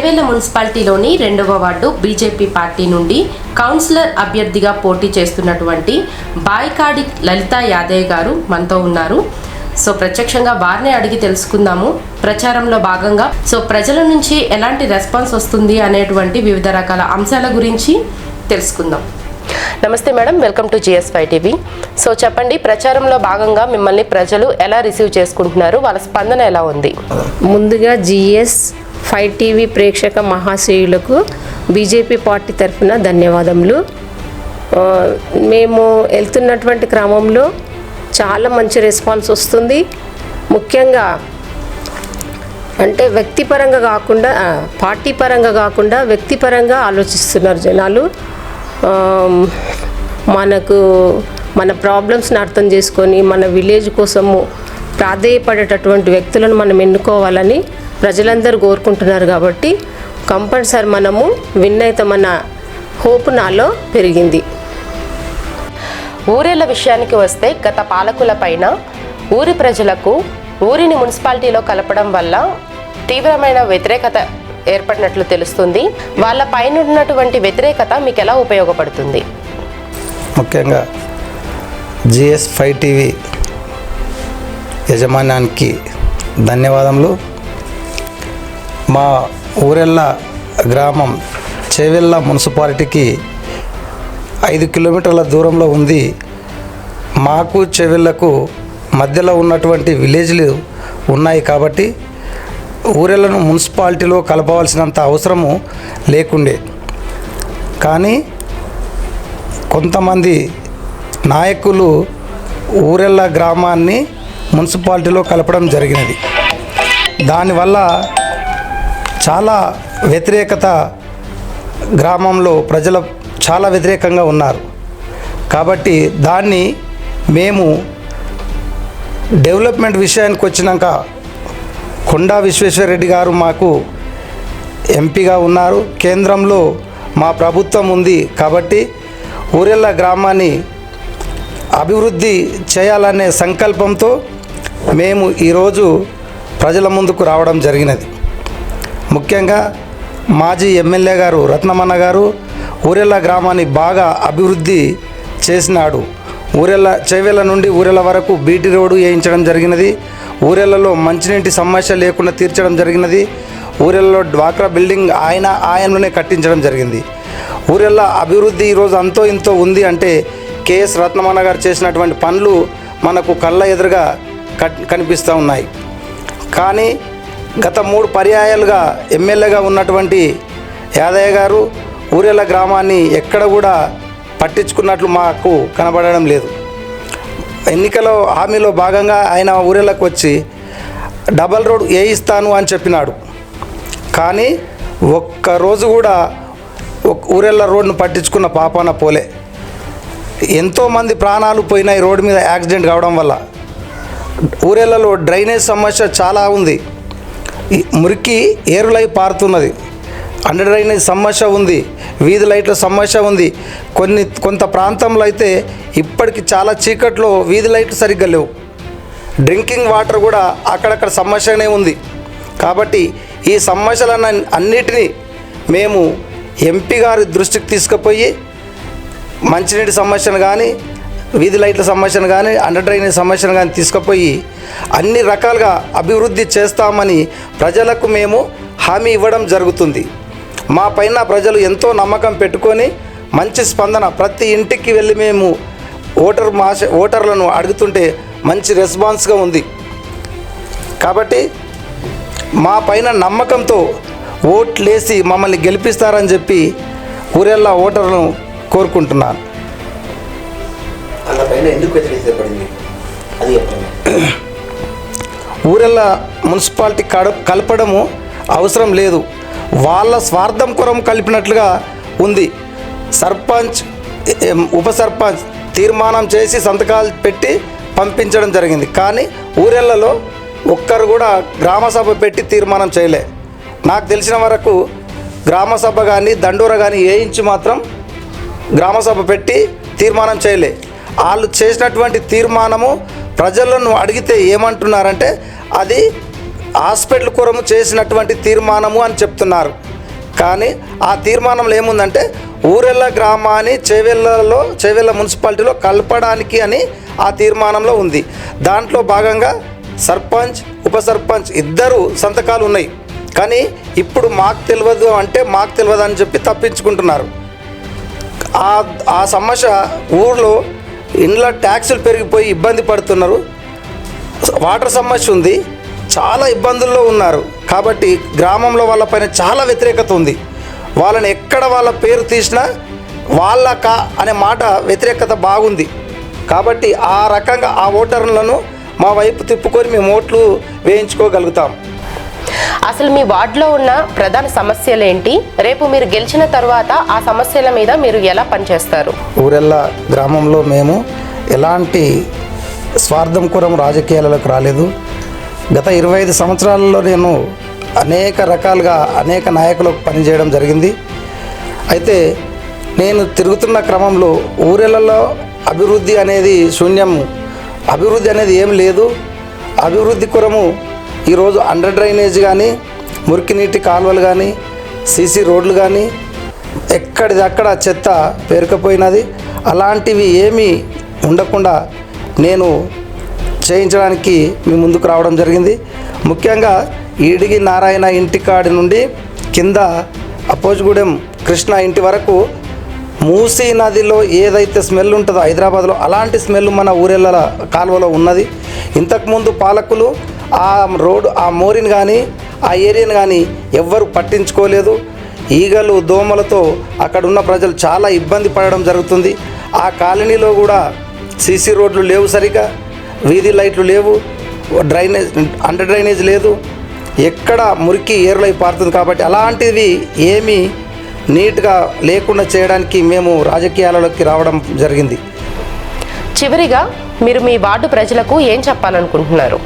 చేవేళ్ళ మున్సిపాలిటీలోని రెండవ ward BJP party నుండి కౌన్సిలర్ అభ్యర్థిగా పోటీ చేస్తున్నటువంటి బాయికాడి లలితా యాదయ్య గారు మనతో ఉన్నారు. సో ప్రత్యక్షంగా వారినే అడిగి తెలుసుకుందాము. ప్రచారంలో భాగంగా సో ప్రజల నుంచి ఎలాంటి రెస్పాన్స్ వస్తుంది అనేటువంటి వివిధ రకాల అంశాల గురించి తెలుసుకుందాం. నమస్తే madam welcome to GS TV. So చెప్పండి ప్రచారంలో భాగంగా మిమ్మల్ని ప్రజలు ఎలా రిసీవ్ చేసుకుంటున్నారు? వాళ్ళ స్పందన ఎలా ఉంది? ముందుగా జిఎస్ ఫైవ్ టీవీ ప్రేక్షక మహాశయులకు బీజేపీ పార్టీ తరఫున ధన్యవాదములు. మేము వెళ్తున్నటువంటి క్రమంలో చాలా మంచి రెస్పాన్స్ వస్తుంది. ముఖ్యంగా అంటే వ్యక్తిపరంగా కాకుండా పార్టీ పరంగా కాకుండా వ్యక్తిపరంగా ఆలోచిస్తున్నారు జనాలు. మనకు మన ప్రాబ్లమ్స్ని అర్థం చేసుకొని మన విలేజ్ కోసము ప్రాధేయపడేటటువంటి వ్యక్తులను మనం ఎన్నుకోవాలని ప్రజలందరూ కోరుకుంటున్నారు కాబట్టి కంపల్సరీ మనము విన్ అయితే మన హోప్ నాలో పెరిగింది. ఊరేళ్ళ విషయానికి వస్తే గత పాలకుల పైన ఊరి ప్రజలకు ఊరిని మున్సిపాలిటీలో కలపడం వల్ల తీవ్రమైన వ్యతిరేకత ఏర్పడినట్లు తెలుస్తుంది. వాళ్ళ పైన ఉన్నటువంటి వ్యతిరేకత మీకు ఎలా ఉపయోగపడుతుంది? ముఖ్యంగా జిఎస్ ఫైవ్ టీవీ యజమానానికి ధన్యవాదములు. మా ఊరెళ్ళ గ్రామం చేవెళ్ళ మున్సిపాలిటీకి ఐదు కిలోమీటర్ల దూరంలో ఉంది. మాకు చెవెళ్ళకు మధ్యలో ఉన్నటువంటి విలేజ్లు ఉన్నాయి కాబట్టి ఊరెళ్ళను మున్సిపాలిటీలో కలపవలసినంత అవసరము లేకుండే. కానీ కొంతమంది నాయకులు ఊరెళ్ళ గ్రామాన్ని మున్సిపాలిటీలో కలపడం జరిగినది. దానివల్ల చాలా వ్యతిరేకత గ్రామంలో ప్రజల చాలా వ్యతిరేకంగా ఉన్నారు. కాబట్టి దాన్ని మేము డెవలప్మెంట్ విషయానికి వచ్చినాక కొండా విశ్వేశ్వరరెడ్డి గారు మాకు ఎంపీగా ఉన్నారు. కేంద్రంలో మా ప్రభుత్వం ఉంది కాబట్టి ఊరెళ్ళ గ్రామాన్ని అభివృద్ధి చేయాలనే సంకల్పంతో మేము ఈరోజు ప్రజల ముందుకు రావడం జరిగినది. ముఖ్యంగా మాజీ ఎమ్మెల్యే గారు రత్నమన్న గారు ఊరెళ్ళ గ్రామాన్ని బాగా అభివృద్ధి చేసినాడు. ఊరెళ్ళ చేవేళ్ళ నుండి ఊరెళ్ళ వరకు బీటీ రోడ్డు వేయించడం జరిగినది. ఊరెళ్ళలో మంచినీటి సమస్య లేకుండా తీర్చడం జరిగినది. ఊరెళ్ళలో డ్వాక్రా బిల్డింగ్ ఆయన ఆయనలోనే కట్టించడం జరిగింది. ఊరెళ్ళ అభివృద్ధి ఈరోజు అంతో ఇంతో ఉంది అంటే కేఎస్ రత్నమన్న గారు చేసినటువంటి పనులు మనకు కళ్ళ ఎదురుగా కట్ కనిపిస్తూ ఉన్నాయి. కానీ గత మూడు పర్యాయాలుగా ఎమ్మెల్యేగా ఉన్నటువంటి యాదయ్య గారు ఊరెళ్ళ గ్రామాన్ని ఎక్కడ కూడా పట్టించుకున్నట్లు మాకు కనబడడం లేదు. ఎన్నికలో హామీలో భాగంగా ఆయన ఊరెళ్ళకు వచ్చి డబల్ రోడ్ వేయిస్తాను అని చెప్పినాడు. కానీ ఒక్కరోజు కూడా ఊరెళ్ళ రోడ్ను పట్టించుకున్న పాపాన పోలే. ఎంతోమంది ప్రాణాలు పోయినాయి రోడ్డు మీద యాక్సిడెంట్ కావడం వల్ల. ఊరెళ్ళలో డ్రైనేజ్ సమస్య చాలా ఉంది. మురికి ఏరులై పారుతున్నది. అండర్ డ్రైనేజ్ సమస్య ఉంది. వీధి లైట్ల సమస్య ఉంది. కొన్ని కొంత ప్రాంతంలో అయితే ఇప్పటికి చాలా చీకట్లో వీధి లైట్లు సరిగ్గా లేవు. డ్రింకింగ్ వాటర్ కూడా అక్కడక్కడ సమస్యనే ఉంది. కాబట్టి ఈ సమస్యలను అన్నిటినీ మేము ఎంపీ గారి దృష్టికి తీసుకుపోయి మంచినీటి సమస్యను కానీ వీధి లైట్ల సమస్యను కానీ అండర్ డ్రైనేజ్ సమస్యను కానీ తీసుకుపోయి అన్ని రకాలుగా అభివృద్ధి చేస్తామని ప్రజలకు మేము హామీ ఇవ్వడం జరుగుతుంది. మా పైన ప్రజలు ఎంతో నమ్మకం పెట్టుకొని మంచి స్పందన ప్రతి ఇంటికి వెళ్ళి మేము ఓటర్ మాస ఓటర్లను అడుగుతుంటే మంచి రెస్పాన్స్గా ఉంది. కాబట్టి మా పైన నమ్మకంతో ఓట్లేసి మమ్మల్ని గెలిపిస్తారని చెప్పి ఊరెల్లా ఓటర్లను కోరుకుంటున్నాను. పైన ఎందుకు వ్యతిరేకత పడింది అది చెప్పండి. ఊరెల్లా మున్సిపాలిటీ కడ కలపడము అవసరం లేదు. వాళ్ళ స్వార్థం కొరం కలిపినట్లుగా ఉంది. సర్పంచ్ ఉప సర్పంచ్ తీర్మానం చేసి సంతకాలు పెట్టి పంపించడం జరిగింది. కానీ ఊరెళ్ళలో ఒక్కరు కూడా గ్రామ సభ పెట్టి తీర్మానం చేయలే. నాకు తెలిసిన వరకు గ్రామ సభ కానీ దండోర కానీ వేయించి మాత్రం గ్రామ సభ పెట్టి తీర్మానం చేయలే. వాళ్ళు చేసినటువంటి తీర్మానము ప్రజలను అడిగితే ఏమంటున్నారంటే అది హాస్పిటల్ కొరము చేసినటువంటి తీర్మానము అని చెప్తున్నారు. కానీ ఆ తీర్మానంలో ఏముందంటే ఊరెళ్ళ గ్రామాన్ని చేవెళ్ళలో చేవెళ్ళ మున్సిపాలిటీలో కలపడానికి అని ఆ తీర్మానంలో ఉంది. దాంట్లో భాగంగా సర్పంచ్ ఉప సర్పంచ్ ఇద్దరు సంతకాలు ఉన్నాయి. కానీ ఇప్పుడు మాకు తెలియదు అంటే మాకు తెలియదు అని చెప్పి తప్పించుకుంటున్నారు. ఆ ఆ సమస్య ఊర్లో ఇండ్ల ట్యాక్సులు పెరిగిపోయి ఇబ్బంది పడుతున్నారు. వాటర్ సమస్య ఉంది. చాలా ఇబ్బందుల్లో ఉన్నారు. కాబట్టి గ్రామంలో వాళ్ళపైన చాలా వ్యతిరేకత ఉంది. వాళ్ళని ఎక్కడ వాళ్ళ పేరు తీసినా వాళ్ళక అనే మాట వ్యతిరేకత బాగుంది. కాబట్టి ఆ రకంగా ఆ ఓటర్లను మా వైపు తిప్పుకొని మేము ఓట్లు వేయించుకోగలుగుతాం. అసలు మీ వార్డులో ఉన్న ప్రధాన సమస్యలు ఏంటి? రేపు మీరు గెలిచిన తర్వాత ఆ సమస్యల మీద మీరు ఎలా పనిచేస్తారు? ఊరెల్లా గ్రామంలో మేము ఎలాంటి స్వార్థం కురం రాజకీయాలకు రాలేదు. గత ఇరవై ఐదు సంవత్సరాలలో నేను అనేక రకాలుగా అనేక నాయకులకు పనిచేయడం జరిగింది. అయితే నేను తిరుగుతున్న క్రమంలో ఊరెలలో అభివృద్ధి అనేది శూన్యం అభివృద్ధి అనేది ఏం లేదు. అభివృద్ధి కొరము ఈరోజు అండర్ డ్రైనేజ్ కానీ మురికి నీటి కాలువలు కానీ సీసీ రోడ్లు కానీ ఎక్కడిదక్కడ చెత్త పేరుకపోయినది. అలాంటివి ఏమీ ఉండకుండా నేను చేయించడానికి మీ ముందుకు రావడం జరిగింది. ముఖ్యంగా ఈడిగి నారాయణ ఇంటికాడి నుండి కింద అపోజ్గూడెం కృష్ణ ఇంటి వరకు మూసీ నదిలో ఏదైతే స్మెల్ ఉంటుందో హైదరాబాద్లో అలాంటి స్మెల్ మన ఊరెళ్ళ కాలువలో ఉన్నది. ఇంతకుముందు పాలకులు ఆ రోడ్డు ఆ మోరిని కానీ ఆ ఏరియాని కానీ ఎవ్వరు పట్టించుకోలేదు. ఈగలు దోమలతో అక్కడ ఉన్న ప్రజలు చాలా ఇబ్బంది పడడం జరుగుతుంది. ఆ కాలనీలో కూడా సీసీ రోడ్లు లేవు సరిగా వీధి లైట్లు లేవు డ్రైనేజ్ అండర్ డ్రైనేజ్ లేదు. ఎక్కడ మురికి ఏరులై పారుతుంది కాబట్టి అలాంటివి ఏమీ నీట్గా లేకుండా చేయడానికి మేము రాజకీయాలలోకి రావడం జరిగింది. చివరిగా మీరు మీ వార్డు ప్రజలకు ఏం చెప్పాలనుకుంటున్నారు?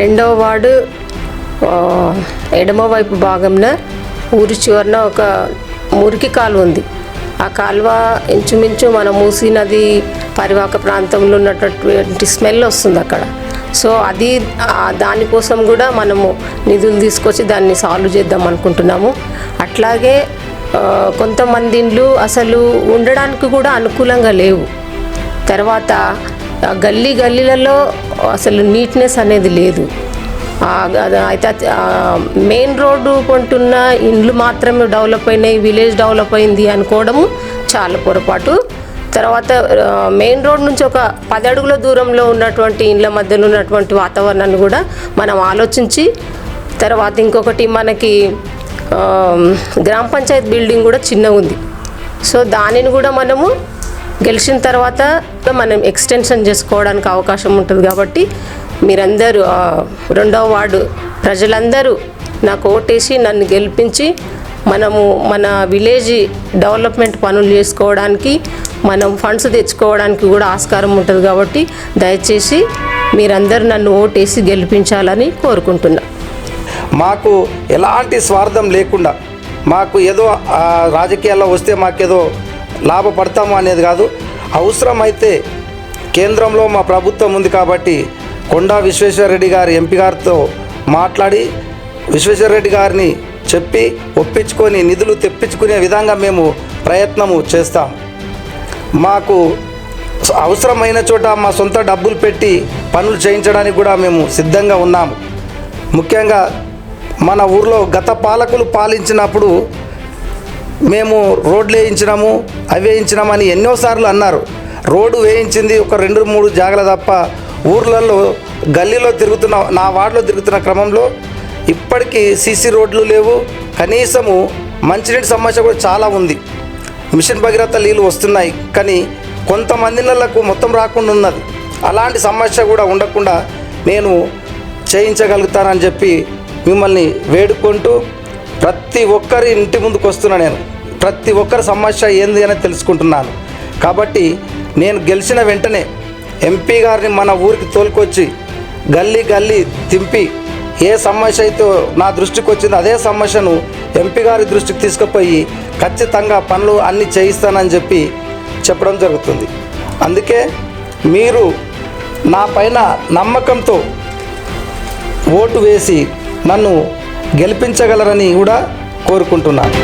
రెండవ వార్డు ఎడమవైపు భాగంన ఊరి చివరన ఒక మురికి కాలువ ఉంది. ఆ కాలువ ఇంచుమించు మన మూసీ నది పరివాహక ప్రాంతంలో ఉన్నటువంటి స్మెల్ వస్తుంది అక్కడ. సో అది దానికోసం కూడా మనము నిధులు తీసుకొచ్చి దాన్ని సాల్వ్ చేద్దాం అనుకుంటున్నాము. అట్లాగే కొంతమంది ఇండ్లు అసలు ఉండడానికి కూడా అనుకూలంగా లేవు. తర్వాత ఆ గల్లీ గల్లీలలో అసలు నీట్నెస్ అనేది లేదు. అయితే మెయిన్ రోడ్డు కొంటున్న ఇండ్లు మాత్రమే డెవలప్ అయినాయి విలేజ్ డెవలప్ అయింది అనుకోవడము చాలా పొరపాటు. తర్వాత మెయిన్ రోడ్ నుంచి ఒక పది అడుగుల దూరంలో ఉన్నటువంటి ఇండ్ల మధ్యలో ఉన్నటువంటి వాతావరణాన్ని కూడా మనం ఆలోచించి తర్వాత ఇంకొకటి మనకి గ్రామ పంచాయత్ బిల్డింగ్ కూడా చిన్నగా ఉంది. సో దానిని కూడా మనము గెలిచిన తర్వాత మనం ఎక్స్టెన్షన్ చేసుకోవడానికి అవకాశం ఉంటుంది కాబట్టి మీరందరూ రెండవ వార్డు ప్రజలందరూ నాకు ఓటేసి నన్ను గెలిపించి మనము మన విలేజ్ డెవలప్మెంట్ పనులు చేసుకోవడానికి మనం ఫండ్స్ తెచ్చుకోవడానికి కూడా ఆస్కారం ఉంటుంది కాబట్టి దయచేసి మీరందరూ నన్ను ఓటేసి గెలిపించాలని కోరుకుంటున్నా. మాకు ఎలాంటి స్వార్థం లేకుండా మాకు ఏదో రాజకీయాల్లో వస్తే మాకేదో లాభపడతాము అనేది కాదు. అవసరమైతే కేంద్రంలో మా ప్రభుత్వం ఉంది కాబట్టి కొండా విశ్వేశ్వరరెడ్డి గారి ఎంపీ గారితో మాట్లాడి విశ్వేశ్వరరెడ్డి గారిని చెప్పి ఒప్పించుకొని నిధులు తెప్పించుకునే విధంగా మేము ప్రయత్నము చేస్తాం. మాకు అవసరమైన చోట మా సొంత డబ్బులు పెట్టి పనులు చేయించడానికి కూడా మేము సిద్ధంగా ఉన్నాము. ముఖ్యంగా మన ఊర్లో గత పాలకులు పాలించినప్పుడు మేము రోడ్లు వేయించినాము అవి వేయించినామని ఎన్నోసార్లు అన్నారు. రోడ్డు వేయించింది ఒక రెండు మూడు జాగల తప్ప ఊర్లలో గల్లీలో తిరుగుతున్న నా వార్డులో తిరుగుతున్న క్రమంలో ఇప్పటికీ సీసీ రోడ్లు లేవు. కనీసము మంచినీటి సమస్య కూడా చాలా ఉంది. మిషన్ భగీరథ నీళ్ళు వస్తున్నాయి కానీ కొంతమంది నెలలకు మొత్తం రాకుండా ఉన్నది. అలాంటి సమస్య కూడా ఉండకుండా నేను చేయించగలుగుతానని చెప్పి మిమ్మల్ని వేడుకుంటూ ప్రతి ఒక్కరి ఇంటి ముందుకు వస్తున్నా నేను. ప్రతి ఒక్కరి సమస్య ఏంది అని తెలుసుకుంటున్నాను. కాబట్టి నేను గెలిచిన వెంటనే ఎంపీ గారిని మన ఊరికి తోలుకొచ్చి గల్లీ గల్లీ తింపి ఏ సమస్య అయితే నా దృష్టికి వచ్చిందో అదే సమస్యను ఎంపీ గారి దృష్టికి తీసుకుపోయి ఖచ్చితంగా పనులు అన్నీ చేయిస్తానని చెప్పి చెప్పడం జరుగుతుంది. అందుకే మీరు నా పైన నమ్మకంతో ఓటు వేసి నన్ను గెలిపించగలరని కూడా కోరుకుంటున్నాను.